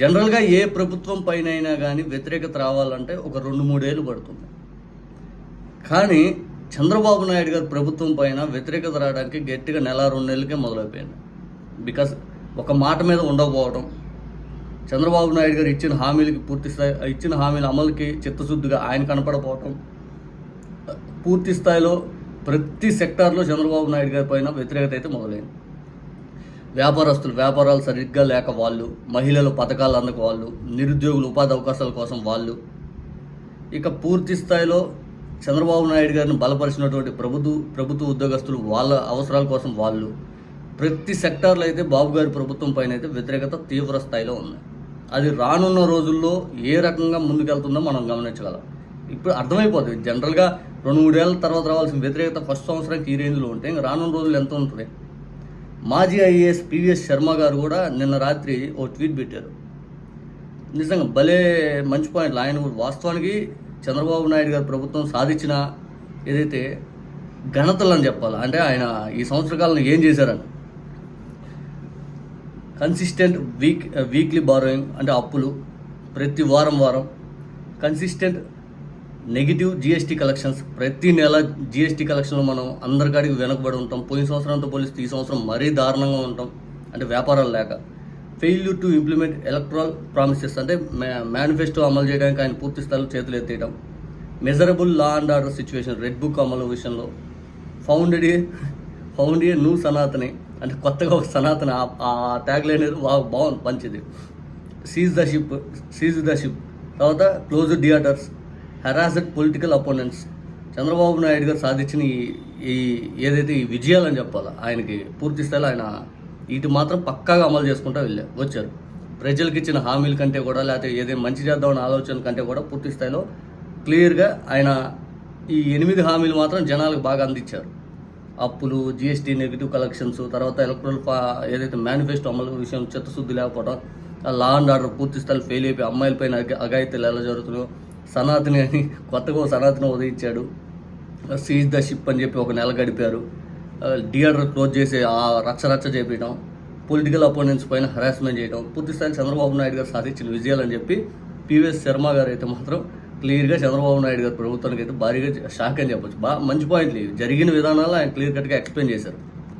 జనరల్గా ఏ ప్రభుత్వం పైన అయినా కానీ వ్యతిరేకత రావాలంటే ఒక రెండు మూడేళ్ళు పడుతుంది. కానీ చంద్రబాబు నాయుడు గారి ప్రభుత్వం పైన వ్యతిరేకత రావడానికి గట్టిగా నెల రెండు నెలలకే మొదలైపోయింది. బికాస్ ఒక మాట మీద ఉండకపోవడం చంద్రబాబు నాయుడు గారు ఇచ్చిన హామీలకి పూర్తి స్థాయి ఇచ్చిన హామీల అమలుకి చిత్తశుద్ధిగా ఆయన కనపడపోవటం పూర్తి స్థాయిలో ప్రతి సెక్టార్లో చంద్రబాబు నాయుడు గారి పైన వ్యతిరేకత అయితే మొదలైంది. వ్యాపారస్తులు వ్యాపారాలు సరిగ్గా లేక వాళ్ళు మహిళలు పథకాలు అందక వాళ్ళు నిరుద్యోగులు ఉపాధి అవకాశాల కోసం వాళ్ళు. ఇక పూర్తి స్థాయిలో చంద్రబాబు నాయుడు గారిని బలపరిచినటువంటి ప్రభుత్వ ప్రభుత్వ ఉద్యోగస్తులు వాళ్ళ అవసరాల కోసం వాళ్ళు. ప్రతి సెక్టార్లో అయితే బాబు గారి ప్రభుత్వం పైన అయితే వ్యతిరేకత తీవ్ర స్థాయిలో ఉంది. అది రానున్న రోజుల్లో ఏ రకంగా ముందుకెళ్తుందో మనం గమనించగలం. ఇప్పుడు అర్థమైపోతుంది జనరల్గా రెండు మూడేళ్ళ తర్వాత రావాల్సిన వ్యతిరేకత ఫస్ట్ సంవత్సరానికి ఈ రేంజ్లో ఉంటే ఇంకా రానున్న రోజులు ఎంత ఉంటుంది? మాజీ ఐఏఎస్ పివిఎస్ శర్మ గారు కూడా నిన్న రాత్రి ఓ ట్వీట్ పెట్టారు. నిజంగా భలే మంచి పాయింట్లు. ఆయన కూడా వాస్తవానికి చంద్రబాబు నాయుడు గారు ప్రభుత్వం సాధించిన ఏదైతే ఘనతలు అని చెప్పాలి అంటే ఆయన ఈ సంవత్సర కాలంలో ఏం చేశారని. కన్సిస్టెంట్ వీక్ వీక్లీ బారోయింగ్ అంటే అప్పులు ప్రతి వారం వారం. Consistent negative GST collections. ప్రతి నెల జిఎస్టీ కలెక్షన్లో మనం అందరికాడికి వెనకబడి ఉంటాం. పోయిన సంవత్సరంతో పోలిస్తే ఈ సంవత్సరం మరీ దారుణంగా ఉంటాం. అంటే వ్యాపారాలు లేక. Failure to implement electoral promises అంటే మేనిఫెస్టో అమలు చేయడానికి ఆయన పూర్తి స్థాయిలో చేతులు ఎత్తేయడం measurable law and order situation red book అమలు విషయంలో. Founded a found a new Sanatani. అంటే కొత్తగా ఒక సనాతన ఆ- ఆ ట్యాగ్ లైన్ అనేది బాగుంది మంచిది. Seize the ship seize the ship తర్వాత close theatres harassed political opponents Chandrababu Naidu garu సాధించిన ఈ ఏదైతే ఈ విజయాలని చెప్పాలి ఆయనకి పూర్తి స్థాయిలో ఆయన వీటి మాత్రం పక్కాగా అమలు చేసుకుంటూ వెళ్ళారు వచ్చారు. ప్రజలకు ఇచ్చిన హామీల కంటే కూడా లేకపోతే ఏదైనా మంచి చేద్దామన్న ఆలోచన కంటే కూడా పూర్తి స్థాయిలో క్లియర్గా ఆయన ఈ ఎనిమిది హామీలు మాత్రం జనాలకు బాగా అందించారు. అప్పులు జిఎస్టీ నెగిటివ్ కలెక్షన్స్ తర్వాత ఎలక్ట్రల్ ఫా ఏదైతే మేనిఫెస్టో అమలు విషయం చిత్తశుద్ధి లేకపోవడం లా అండ్ ఆర్డర్ పూర్తి స్థాయిలో ఫెయిల్ అయిపోయి అమ్మాయిలపైన అగ- ఎలా జరుగుతున్నాయో సనాతని అని కొత్తగా సనాతని ఉదయించాడు సీజ్ ద షిప్ అని చెప్పి ఒక నెల గడిపారు. థియేటర్ క్లోజ్ చేసి ఆ రచ్చ రచ్చ చేపించడం పొలిటికల్ అపోనెంట్స్ పైన హరాస్మెంట్ చేయడం పూర్తిస్థాయి చంద్రబాబు నాయుడు గారు సాధించిన విజయాలు అని చెప్పి పివిఎస్ శర్మ గారు అయితే మాత్రం క్లియర్గా చంద్రబాబు నాయుడు గారు ప్రభుత్వానికి అయితే భారీగా షాక్ అని చెప్పొచ్చు. బాగా మంచి పాయింట్లు ఇవి. జరిగిన విధానాలు ఆయన క్లియర్ కట్గా ఎక్స్ప్లెయిన్ చేశారు.